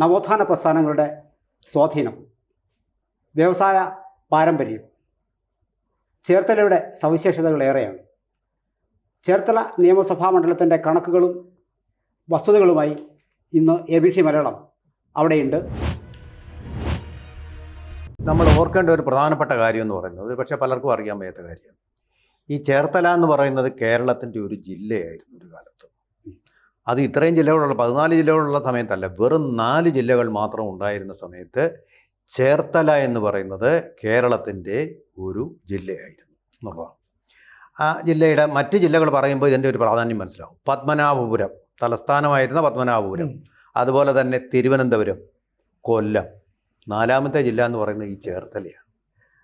നവോത്ഥാന പ്രസ്ഥാനങ്ങളുടെ സ്വാധീനം വ്യവസായ പാരമ്പര്യം ചേർത്തലയുടെ സവിശേഷതകൾ ഏറെയാണ്. ചേർത്തല നിയമസഭാ മണ്ഡലത്തിന്റെ കണക്കുകളും വസ്തുതകളുമായി ഇന്ന് എ ബി സി മലയാളം അവിടെയുണ്ട്. നമ്മൾ ഓർക്കേണ്ട ഒരു പ്രധാനപ്പെട്ട കാര്യം എന്ന് പറയുന്നത് പക്ഷേ പലർക്കും അറിയാൻ വയ്യാത്ത കാര്യം. ഈ ചേർത്തല എന്ന് പറയുന്നത് കേരളത്തിന്റെ ഒരു ജില്ലയായിരുന്നു ഒരു കാലത്ത്. അത് ഇത്രയും ജില്ലകളുള്ള പതിനാല് ജില്ലകളുള്ള സമയത്തല്ല വെറും നാല് ജില്ലകൾ മാത്രം ഉണ്ടായിരുന്ന സമയത്ത് ചേർത്തല എന്ന് പറയുന്നത് കേരളത്തിന്റെ ഒരു ജില്ലയായിരുന്നു എന്നുള്ളതാണ്. ആ ജില്ലയുടെ മറ്റ് ജില്ലകൾ പറയുമ്പോൾ ഇതിന്റെ ഒരു പ്രാധാന്യം മനസ്സിലാവും. പത്മനാഭപുരം തലസ്ഥാനമായിരുന്ന പത്മനാഭപുരം അതുപോലെ തന്നെ തിരുവനന്തപുരം കൊല്ലം നാലാമത്തെ ജില്ല എന്ന് പറയുന്നത് ഈ ചേർത്തലയാണ്.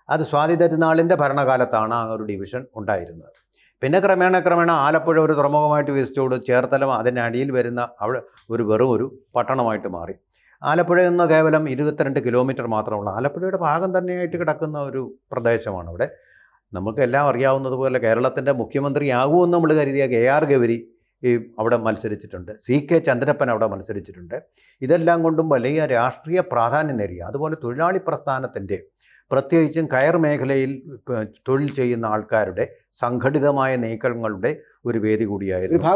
അത് സ്വാതി തിരുനാളിന്റെ ഭരണകാലത്താണ് ആ ഒരു ഡിവിഷൻ ഉണ്ടായിരുന്നത്. പിന്നെ ക്രമേണ ക്രമേണ ആലപ്പുഴ ഒരു തുറമുഖമായിട്ട് വികസിച്ചോട് ചേർത്തല അതിന്റെ അടിയിൽ വരുന്ന അവിടെ ഒരു വെറും ഒരു പട്ടണമായിട്ട് മാറി. ആലപ്പുഴ നിന്ന് കേവലം ഇരുപത്തിരണ്ട് കിലോമീറ്റർ മാത്രമുള്ള ആലപ്പുഴയുടെ ഭാഗം തന്നെയായിട്ട് കിടക്കുന്ന ഒരു പ്രദേശമാണ് അവിടെ. നമുക്ക് എല്ലാം അറിയാവുന്നതുപോലെ കേരളത്തിന്റെ മുഖ്യമന്ത്രിയാകുമെന്ന് നമ്മൾ കരുതിയ കെ ആർ ഗൗരി ഈ അവിടെ മത്സരിച്ചിട്ടുണ്ട്. സി കെ ചന്ദ്രപ്പൻ അവിടെ മത്സരിച്ചിട്ടുണ്ട്. ഇതെല്ലാം കൊണ്ടും വലിയ രാഷ്ട്രീയ പ്രാധാന്യം നേടിയ അതുപോലെ തൊഴിലാളി പ്രസ്ഥാനത്തിന്റെ പ്രത്യേകിച്ചും കയർ മേഖലയിൽ തൊഴിൽ ചെയ്യുന്ന ആൾക്കാരുടെ സംഘടിതമായ നീക്കങ്ങളുടെ ഒരു വേദി കൂടിയായിരുന്നു.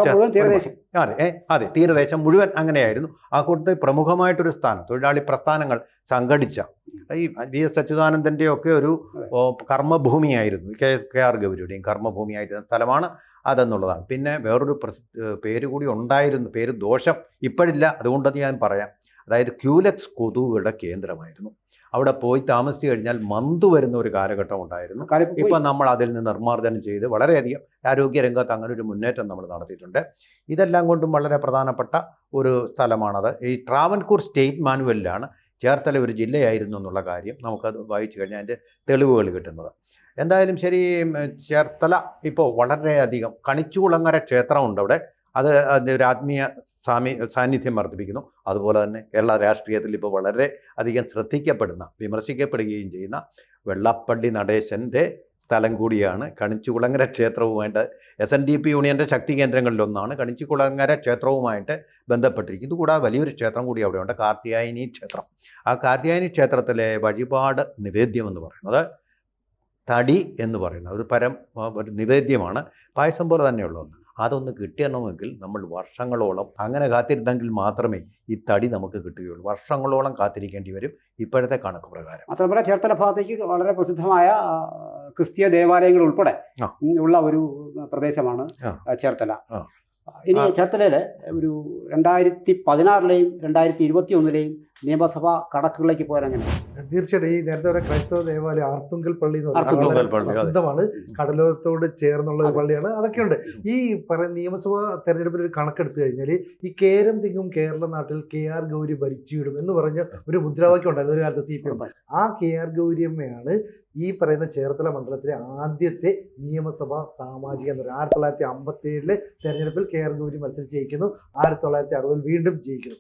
അതെ അതെ തീരദേശം മുഴുവൻ അങ്ങനെയായിരുന്നു. ആ കൂട്ടത്തിൽ പ്രമുഖമായിട്ടൊരു സ്ഥാനം തൊഴിലാളി പ്രസ്ഥാനങ്ങൾ സംഘടിച്ച ഈ വി എസ് അച്യുതാനന്ദന്റെ ഒക്കെ ഒരു കർമ്മഭൂമിയായിരുന്നു. കെ എസ് കെ ആർ ഗൗരിയുടെയും കർമ്മഭൂമിയായിരുന്ന സ്ഥലമാണ് അതെന്നുള്ളതാണ്. പിന്നെ വേറൊരു പ്രസ് പേര് കൂടി ഉണ്ടായിരുന്നു പേര് ദോഷം. ഇപ്പോഴില്ല അതുകൊണ്ടത് ഞാൻ പറയാം. അതായത് ക്യൂലക്സ് കൊതുകുകളുടെ കേന്ദ്രമായിരുന്നു. അവിടെ പോയി താമസിച്ചു കഴിഞ്ഞാൽ മന്ത് വരുന്ന ഒരു കാലഘട്ടം ഉണ്ടായിരുന്നു. ഇപ്പൊ നമ്മൾ അതിൽ നിന്ന് നിർമ്മാർജനം ചെയ്ത് വളരെയധികം ആരോഗ്യരംഗത്ത് അങ്ങനെ ഒരു മുന്നേറ്റം നമ്മൾ നടത്തിയിട്ടുണ്ട്. ഇതെല്ലാം കൊണ്ടും വളരെ പ്രധാനപ്പെട്ട ഒരു സ്ഥലമാണത്. ഈ ട്രാവൻകൂർ സ്റ്റേറ്റ് മാനുവലിലാണ് ചേർത്തല ഒരു ജില്ലയായിരുന്നു എന്നുള്ള കാര്യം നമുക്കത് വായിച്ചു കഴിഞ്ഞാൽ അതിന്റെ തെളിവുകൾ കിട്ടുന്നത്. എന്തായാലും ശരി ചേർത്തല ഇപ്പോൾ വളരെയധികം കണിച്ചുകുളങ്ങര ക്ഷേത്രമുണ്ട് അവിടെ. അത് അതിന്റെ ഒരു ആത്മീയ സാമി സാന്നിധ്യം വർദ്ധിപ്പിക്കുന്നു. അതുപോലെ തന്നെ കേരള രാഷ്ട്രീയത്തിൽ ഇപ്പോൾ വളരെ അധികം ശ്രദ്ധിക്കപ്പെടുന്ന വിമർശിക്കപ്പെടുകയും ചെയ്യുന്ന വെള്ളപ്പള്ളി നടേശന്റെ സ്ഥലം കൂടിയാണ് കണിച്ചുകുളങ്ങര ക്ഷേത്രവുമായിട്ട് എസ് എൻ ഡി പി യൂണിയന്റെ ശക്തി കേന്ദ്രങ്ങളിലൊന്നാണ് കണിച്ചുകുളങ്ങര ക്ഷേത്രവുമായിട്ട് ബന്ധപ്പെട്ടിരിക്കുന്നു. കൂടാതെ വലിയൊരു ക്ഷേത്രം കൂടി അവിടെയുണ്ട് കാർത്തിയായനി ക്ഷേത്രം. ആ കാർത്തിയായനി ക്ഷേത്രത്തിലെ വഴിപാട് നിവേദ്യം എന്ന് പറയുന്നത് തടി എന്ന് പറയുന്ന ഒരു പരം ഒരു നിവേദ്യമാണ്. പായസം പോലെ തന്നെയുള്ള ഒന്ന്. അതൊന്ന് കിട്ടണമെങ്കിൽ നമ്മൾ വർഷങ്ങളോളം അങ്ങനെ കാത്തിരുന്നെങ്കിൽ മാത്രമേ ഈ തടി നമുക്ക് കിട്ടുകയുള്ളൂ. വർഷങ്ങളോളം കാത്തിരിക്കേണ്ടി വരും ഇപ്പോഴത്തെ കണക്ക് പ്രകാരം. മാത്രമല്ല ചേർത്തല ഭാഗത്തേക്ക് വളരെ പ്രസിദ്ധമായ ക്രിസ്തീയ ദേവാലയങ്ങൾ ഉൾപ്പെടെ ഉള്ള ഒരു പ്രദേശമാണ് ചേർത്തല. ഇനി. ചേർത്തലയിൽ ഒരു രണ്ടായിരത്തി പതിനാറിലെയും രണ്ടായിരത്തി ഇരുപത്തി ഒന്നിലെയും നിയമസഭാ കണക്കുകളിലേക്ക് പോയാൽ അങ്ങനെ. തീർച്ചയായിട്ടും ഈ നേരത്തെ വരെ ക്രൈസ്തവ ദേവാലയം ആർത്തുങ്കൽ പള്ളി. പ്രസിദ്ധമാണ്. കടലോരത്തോട് ചേർന്നുള്ള ഒരു പള്ളിയാണ്. അതൊക്കെയുണ്ട്. ഈ പറയുന്ന നിയമസഭാ തെരഞ്ഞെടുപ്പിൽ ഒരു കണക്കെടുത്തു കഴിഞ്ഞാൽ ഈ കേരം തിങ്ങും കേരള നാട്ടിൽ കെ ആർ ഗൗരി ഭരിച്ചുവിടും എന്ന് പറഞ്ഞ ഒരു മുദ്രാവാക്യം ഉണ്ടായിരുന്നു ഒരു കാലത്ത് സി പി എം. ആ കെ ആർ ഗൗരിയമ്മയാണ് ഈ പറയുന്ന ചേർത്തല മണ്ഡലത്തിലെ ആദ്യത്തെ നിയമസഭാ സാമാജിക എന്ന് പറയുന്നത്. ആയിരത്തി തൊള്ളായിരത്തി അമ്പത്തി ഏഴിലെ തെരഞ്ഞെടുപ്പിൽ കെ ആർ ഗൗരി മത്സരിച്ച് ജയിക്കുന്നു. ആയിരത്തി തൊള്ളായിരത്തി അറുപതിൽ വീണ്ടും ജയിക്കുന്നു.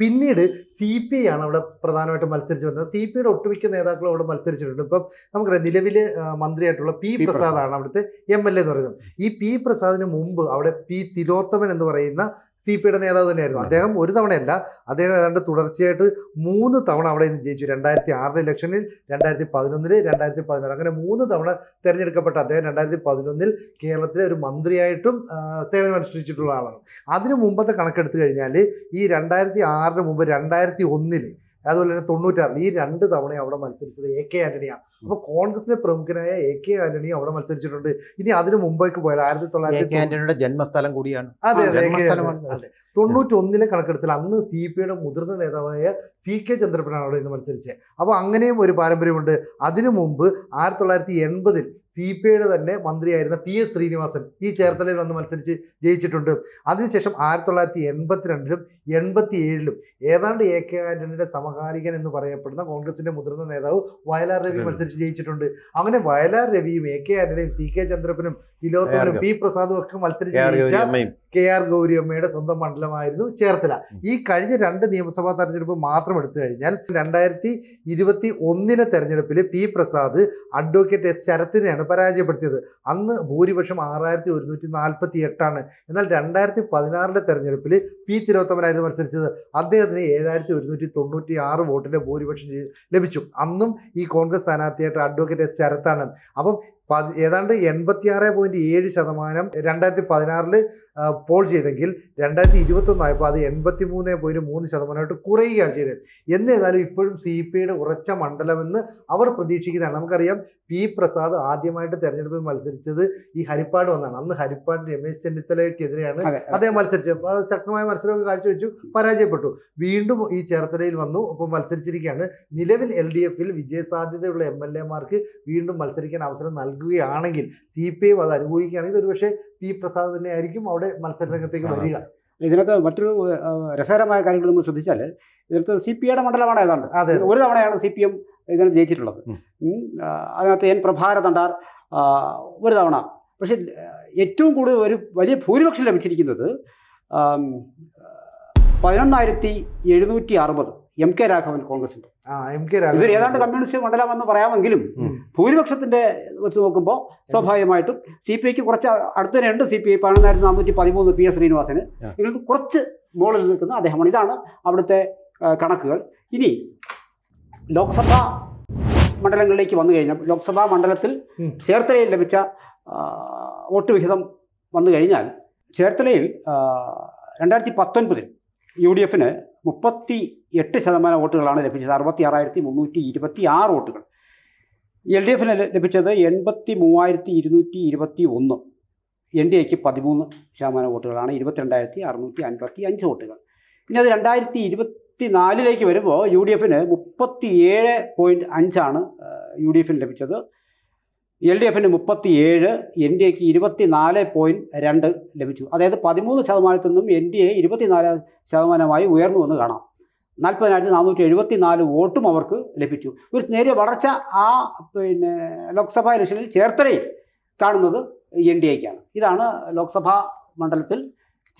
പിന്നീട് സി പി ഐ ആണ് അവിടെ പ്രധാനമായിട്ടും മത്സരിച്ചു വന്നത് സി പി ഐയുടെ ഒട്ടുമിക്ക നേതാക്കളും അവിടെ മത്സരിച്ചിട്ടുണ്ട്. ഇപ്പം നമുക്കറിയാം നിലവിലെ മന്ത്രിയായിട്ടുള്ള പി പി. പ്രസാദാണ് അവിടുത്തെ എം എൽ എ എന്ന് പറയുന്നത്. ഈ പി പ്രസാദിന് മുമ്പ് അവിടെ പി തിലോത്തമൻ എന്ന് പറയുന്ന സി പി ഐയുടെ നേതാവ് തന്നെയായിരുന്നു. അദ്ദേഹം ഒരു തവണയല്ല അദ്ദേഹം ഏതാണ്ട് തുടർച്ചയായിട്ട് മൂന്ന് തവണ അവിടെ നിന്ന് ജയിച്ചു. രണ്ടായിരത്തി ആറിലെ ഇലക്ഷനിൽ രണ്ടായിരത്തി പതിനൊന്നിൽ രണ്ടായിരത്തി പതിനാറ് അങ്ങനെ മൂന്ന് തവണ തിരഞ്ഞെടുക്കപ്പെട്ട അദ്ദേഹം രണ്ടായിരത്തി പതിനൊന്നിൽ കേരളത്തിലെ ഒരു മന്ത്രിയായിട്ടും സേവനമനുഷ്ഠിച്ചിട്ടുള്ള സേവനം അനുഷ്ഠിച്ചിട്ടുള്ള ആളാണ്. അതിനു മുമ്പത്തെ കണക്കെടുത്തു കഴിഞ്ഞാൽ ഈ രണ്ടായിരത്തി ആറിന് മുമ്പ് രണ്ടായിരത്തി ഒന്നിൽ അതുപോലെ തന്നെ തൊണ്ണൂറ്റാറിൽ ഈ രണ്ട് തവണയും അവിടെ മത്സരിച്ചത് എ കെ ആന്റണിയാണ്. അപ്പോൾ കോൺഗ്രസിലെ പ്രമുഖനായ എ കെ ആന്റണി അവിടെ മത്സരിച്ചിട്ടുണ്ട്. ഇനി അതിനു മുമ്പേക്ക് പോയാൽ ആയിരത്തി തൊള്ളായിരത്തി ആന്റണിയുടെ ജന്മസ്ഥലം കൂടിയാണ്. അതെ അതെ തൊണ്ണൂറ്റി ഒന്നിലെ കണക്കെടുത്തിൽ അന്ന് സി പി ഐയുടെ മുതിർന്ന നേതാവായ സി കെ ചന്ദ്രപ്പനാണ് അവിടെ ഇന്ന് മത്സരിച്ചത് അപ്പോൾ അങ്ങനെയും ഒരു പാരമ്പര്യമുണ്ട്. അതിനു മുമ്പ് ആയിരത്തി തൊള്ളായിരത്തി എൺപതിൽ സി പി ഐയുടെ തന്നെ മന്ത്രിയായിരുന്ന പി എസ് ശ്രീനിവാസൻ ഈ ചേർത്തലയിൽ വന്ന് മത്സരിച്ച് ജയിച്ചിട്ടുണ്ട്. അതിനുശേഷം ആയിരത്തി തൊള്ളായിരത്തി എൺപത്തിരണ്ടിലും എൺപത്തി ഏഴിലും ഏതാണ്ട് എ കെ ആന്റണിയുടെ സമകാലികൻ എന്ന് പറയപ്പെടുന്ന കോൺഗ്രസിന്റെ മുതിർന്ന നേതാവ് വയലാർ രവി ഉം. മത്സരിച്ച് ജയിച്ചിട്ടുണ്ട്. അങ്ങനെ വയലാർ രവിയും എ കെ ആന്റണിയും സി കെ ചന്ദ്രപ്പനും തിലോത്തമനും പി പ്രസാദും ഒക്കെ മത്സരിച്ച് ജയിച്ച കെ ആർ ഗൗരിയമ്മയുടെ സ്വന്തം മണ്ഡലമായിരുന്നു ചേർത്തല. ഈ കഴിഞ്ഞ രണ്ട് നിയമസഭാ തെരഞ്ഞെടുപ്പ് മാത്രം എടുത്തു കഴിഞ്ഞാൽ രണ്ടായിരത്തി ഇരുപത്തി ഒന്നിലെ തെരഞ്ഞെടുപ്പിൽ പി പ്രസാദ് അഡ്വക്കേറ്റ് എസ് ശരത്തിനെയാണ് പരാജയപ്പെടുത്തിയത്. അന്ന് ഭൂരിപക്ഷം ആറായിരത്തി ഒരുന്നൂറ്റി നാൽപ്പത്തി എട്ടാണ്. എന്നാൽ രണ്ടായിരത്തി പതിനാറിലെ തെരഞ്ഞെടുപ്പിൽ പി തിലോത്തമനായിരുന്നു മത്സരിച്ചത്. അദ്ദേഹത്തിന് ഏഴായിരത്തി ഒരുന്നൂറ്റി തൊണ്ണൂറ്റി ആറ് വോട്ടിന്റെ ഭൂരിപക്ഷം ലഭിച്ചു. അന്നും ഈ കോൺഗ്രസ് സ്ഥാനാർത്ഥിയായിട്ട് അഡ്വക്കേറ്റ് എസ് ശരത്താണ്. അപ്പം പതി- ഏതാണ്ട് എൺപത്തിയാറ് പോയിന്റ് ഏഴ് ശതമാനം രണ്ടായിരത്തി പതിനാറിൽ പോൾ ചെയ്തെങ്കിൽ രണ്ടായിരത്തി ഇരുപത്തൊന്ന് ആയപ്പോൾ അത് എൺപത്തി മൂന്ന് പോയിന്റ് മൂന്ന് ശതമാനമായിട്ട് കുറയുകയാണ് ചെയ്തത്. എന്നിരുന്നാലും ഇപ്പോഴും സി പി ഐയുടെ ഉറച്ച മണ്ഡലമെന്ന് അവർ പ്രതീക്ഷിക്കുന്നതാണ്. നമുക്കറിയാം പി പ്രസാദ് ആദ്യമായിട്ട് തെരഞ്ഞെടുപ്പിൽ മത്സരിച്ചത് ഈ ഹരിപ്പാട് വന്നാണ് അന്ന് ഹരിപ്പാട് രമേശ് ചെന്നിത്തലയ്ക്കെതിരെയാണ് അദ്ദേഹം മത്സരിച്ചത്. അത് ശക്തമായ മത്സരമൊക്കെ കാഴ്ചവെച്ചു പരാജയപ്പെട്ടു. വീണ്ടും ഈ ചേർത്തലയിൽ വന്നു ഇപ്പോൾ മത്സരിച്ചിരിക്കുകയാണ്. നിലവിൽ എൽ ഡി എഫിൽ വിജയസാധ്യതയുള്ള എം എൽ എമാർക്ക് വീണ്ടും മത്സരിക്കാൻ അവസരം നൽകുകയാണെങ്കിൽ സി പി ഐ അത് അനുകൂലിക്കുകയാണെങ്കിൽ ഒരുപക്ഷെ പി പ്രസാദ് തന്നെ ആയിരിക്കും അവിടെ മത്സരരംഗത്തേക്ക് വരിക. ഇതിനകത്ത് മറ്റൊരു രസകരമായ കാര്യങ്ങൾ നമ്മൾ ശ്രദ്ധിച്ചാൽ ഇതിനകത്ത് സി പി ഐയുടെ മണ്ഡലമാണ് ഏതാണ്ട്. അതെ ഒരു തവണയാണ് സി പി എം ഇതിനകത്ത് ജയിച്ചിട്ടുള്ളത്. അതിനകത്ത് എൻ പ്രഭാര തണ്ടാർ ഒരു തവണ. പക്ഷേ ഏറ്റവും കൂടുതൽ ഒരു വലിയ ഭൂരിപക്ഷം ലഭിച്ചിരിക്കുന്നത് പതിനൊന്നായിരത്തി എഴുന്നൂറ്റി അറുപത്. എം കെ രാഘവൻ കോൺഗ്രസിന്റെ ഇതൊരു ഏതാണ്ട് കമ്മ്യൂണിസ്റ്റ് മണ്ഡലമെന്ന് പറയാമെങ്കിലും. ഭൂരിപക്ഷത്തിന്റെ വെച്ച് നോക്കുമ്പോൾ സ്വാഭാവികമായിട്ടും സി പി ഐക്ക് കുറച്ച് അടുത്ത രണ്ട് സി പി ഐ പതിനൊന്നായിരത്തി നാനൂറ്റി പതിമൂന്ന് പി എസ് ശ്രീനിവാസന്. നിങ്ങൾക്ക് കുറച്ച് മുകളിൽ നിൽക്കുന്ന അദ്ദേഹമാണ്. ഇതാണ് അവിടുത്തെ കണക്കുകൾ. ഇനി ലോക്സഭാ മണ്ഡലങ്ങളിലേക്ക് വന്നു കഴിഞ്ഞാൽ ലോക്സഭാ മണ്ഡലത്തിൽ ചേർത്തലയിൽ ലഭിച്ച വോട്ട് വിഹിതം വന്നു കഴിഞ്ഞാൽ ചേർത്തലയിൽ രണ്ടായിരത്തി പത്തൊൻപതിൽ യു ഡി എഫിന് മുപ്പത്തി എട്ട് ശതമാനം വോട്ടുകളാണ് ലഭിച്ചത്. അറുപത്തി ആറായിരത്തി മുന്നൂറ്റി ഇരുപത്തി ആറ് വോട്ടുകൾ. എൽ ഡി എഫിന് ലഭിച്ചത് എൺപത്തി മൂവായിരത്തി ഇരുന്നൂറ്റി ഇരുപത്തി ഒന്ന് എൻ ഡി എക്ക് പതിമൂന്ന് ശതമാനം വോട്ടുകളാണ്. ഇരുപത്തിരണ്ടായിരത്തി അറുന്നൂറ്റി അൻപത്തി അഞ്ച് വോട്ടുകൾ. ഇനി അത് രണ്ടായിരത്തി ഇരുപത്തി നാലിലേക്ക് വരുമ്പോൾ യു ഡി എഫിന് മുപ്പത്തി ഏഴ് പോയിന്റ് അഞ്ചാണ് യു ഡി എഫിന് ലഭിച്ചത്. എൽ ഡി എഫിന് മുപ്പത്തി ഏഴ് എൻ ഡി എക്ക് ഇരുപത്തി നാല് പോയിന്റ് രണ്ട് ലഭിച്ചു. അതായത് പതിമൂന്ന് ശതമാനത്തിൽ നിന്നും എൻ ഡി എ ഇരുപത്തിനാല് ശതമാനമായി ഉയർന്നു എന്ന് കാണാം. നാൽപ്പതിനായിരത്തി നാനൂറ്റി എഴുപത്തി നാല് വോട്ടും അവർക്ക് ലഭിച്ചു. ഒരു നേരിയ വളർച്ച ആ പിന്നെ ലോക്സഭാ ഇലക്ഷനിൽ ചേർത്തലയിൽ കാണുന്നത് എൻ ഡി എക്കാണ്. ഇതാണ് ലോക്സഭാ മണ്ഡലത്തിൽ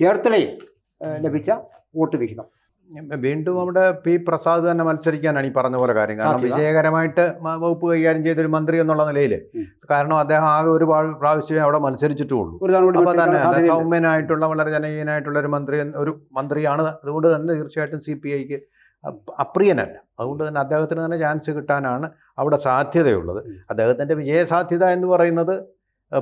ചേർത്തലയിൽ ലഭിച്ച വോട്ട് വിഹിതം. വീണ്ടും അവിടെ പി പ്രസാദ് തന്നെ മത്സരിക്കാനാണ് ഈ പറഞ്ഞ പോലെ കാര്യം. കാരണം വിജയകരമായിട്ട് വകുപ്പ് കൈകാര്യം ചെയ്തൊരു മന്ത്രി എന്നുള്ള നിലയിൽ കാരണം അദ്ദേഹം ആകെ ഒരു പ്രാ- പ്രാവശ്യമേ അവിടെ മത്സരിച്ചിട്ടുള്ളൂ. അപ്പൊ തന്നെ സൗമ്യനായിട്ടുള്ള വളരെ ജനകീയനായിട്ടുള്ള ഒരു മന്ത്രി ഒരു മന്ത്രിയാണ്. അതുകൊണ്ട് തന്നെ തീർച്ചയായിട്ടും സി പി ഐക്ക് അപ്രിയനല്ല. അതുകൊണ്ട് തന്നെ അദ്ദേഹത്തിന് തന്നെ ചാൻസ് കിട്ടാനാണ് അവിടെ സാധ്യതയുള്ളത്. അദ്ദേഹത്തിന്റെ വിജയസാധ്യത എന്ന് പറയുന്നത്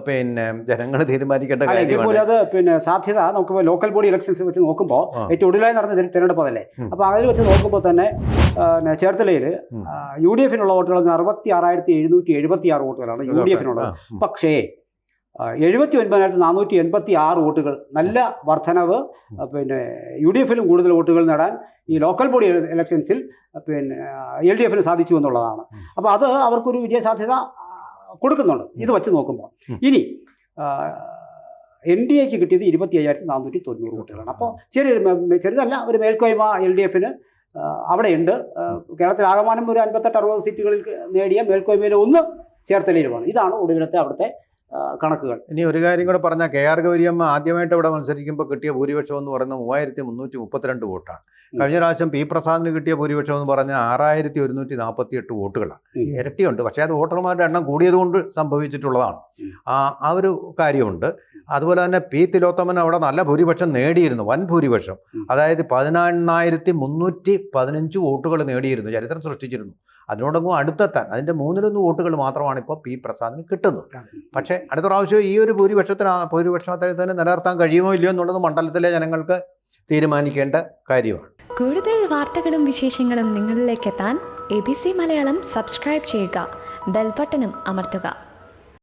പിന്നെ ജനങ്ങൾ തീരുമാനിക്കേണ്ട കാര്യമാണ്. അത് പിന്നെ സാധ്യത നമുക്ക് ലോക്കൽ ബോഡി ഇലക്ഷൻസ് വെച്ച് നോക്കുമ്പോൾ. ഏറ്റവും ഒടുവിലായി നടന്ന തിരഞ്ഞെടുപ്പ് അതല്ലേ അപ്പൊ അപ്പോൾ അതിൽ വെച്ച് നോക്കുമ്പോൾ തന്നെ ചേർത്തലയിൽ. യു ഡി എഫിനുള്ള വോട്ടുകൾ അറുപത്തി ആറായിരത്തി എഴുന്നൂറ്റി എഴുപത്തി ആറ് വോട്ടുകളാണ് യു ഡി എഫിനുള്ളത് പക്ഷേ എഴുപത്തി ഒൻപതിനായിരത്തി നാനൂറ്റി എൺപത്തി ആറ് വോട്ടുകൾ നല്ല വർധനവ് പിന്നെ യു ഡി എഫിലും കൂടുതൽ വോട്ടുകൾ നേടാൻ ഈ ലോക്കൽ ബോഡി ഇലക്ഷൻസിൽ പിന്നെ എൽ ഡി എഫിന് സാധിച്ചു എന്നുള്ളതാണ്. അപ്പോൾ അത് അവർക്കൊരു വിജയസാധ്യത കൊടുക്കുന്നുണ്ട്. ഇത് വെച്ച് നോക്കുമ്പോൾ ഇനി എൻ ഡി എക്ക് കിട്ടിയത് ഇരുപത്തി അയ്യായിരത്തി നാനൂറ്റി തൊണ്ണൂറ് വോട്ടുകളാണ് അപ്പോൾ ചെറിയൊരു ചെറുതല്ല ഒരു മേൽക്കോയ്മ എൽ ഡി എഫിന് അവിടെയുണ്ട് കേരളത്തിൽ ആകമാനം ഒരു അൻപത്തെട്ട് അറുപത് സീറ്റുകളിൽ നേടിയ മേൽക്കോയ്മയിൽ ഒന്ന് ചേർത്തലയിലുമാണ്. ഇതാണ് ഒടുവിലത്തെ അവിടുത്തെ കണക്കുകൾ. ഇനി ഒരു കാര്യം കൂടെ പറഞ്ഞാൽ കെ ആർ ഗൗരിയമ്മ ആദ്യമായിട്ട് ഇവിടെ മത്സരിക്കുമ്പോൾ കിട്ടിയ ഭൂരിപക്ഷം എന്ന് പറയുന്നത് മൂവായിരത്തി മുന്നൂറ്റി മുപ്പത്തിരണ്ട് വോട്ടാണ്. കഴിഞ്ഞ പ്രാവശ്യം പി പ്രസാദിന് കിട്ടിയ ഭൂരിപക്ഷം എന്ന് പറഞ്ഞാൽ ആറായിരത്തി ഒരുന്നൂറ്റി നാൽപ്പത്തി എട്ട് വോട്ടുകളാണ്. ഇരട്ടിയുണ്ട്. പക്ഷേ അത് വോട്ടർമാരുടെ എണ്ണം കൂടിയതുകൊണ്ട് സംഭവിച്ചിട്ടുള്ളതാണ്. ആ ഒരു കാര്യമുണ്ട്. അതുപോലെ തന്നെ പി തിലോത്തമൻ അവിടെ നല്ല ഭൂരിപക്ഷം നേടിയിരുന്നു വൻ ഭൂരിപക്ഷം. അതായത് പതിനെണ്ണായിരത്തി മുന്നൂറ്റി പതിനഞ്ച് വോട്ടുകൾ നേടിയിരുന്നു ചരിത്രം സൃഷ്ടിച്ചിരുന്നു. അതിനോടൊന്നും അടുത്തെത്താൻ അതിന്റെ മൂന്നിലൊന്ന് വോട്ടുകൾ മാത്രമാണ് ഇപ്പോൾ പി പ്രസാദിന് കിട്ടുന്നത്. പക്ഷേ അടുത്ത പ്രാവശ്യം ഈ ഒരു ഭൂരിപക്ഷത്തിന് ആ ഭൂരിപക്ഷത്തെ തന്നെ നിലനിർത്താൻ കഴിയുമോ ഇല്ലയോ എന്നുള്ളത് മണ്ഡലത്തിലെ ജനങ്ങൾക്ക് തീരുമാനിക്കേണ്ട കാര്യമാണ്. കൂടുതൽ വാർത്തകളും വിശേഷങ്ങളും നിങ്ങളിലേക്ക് എത്താൻ A B C Malayalam subscribe ചെയ്യുക ബെൽബട്ടനും അമർത്തുക.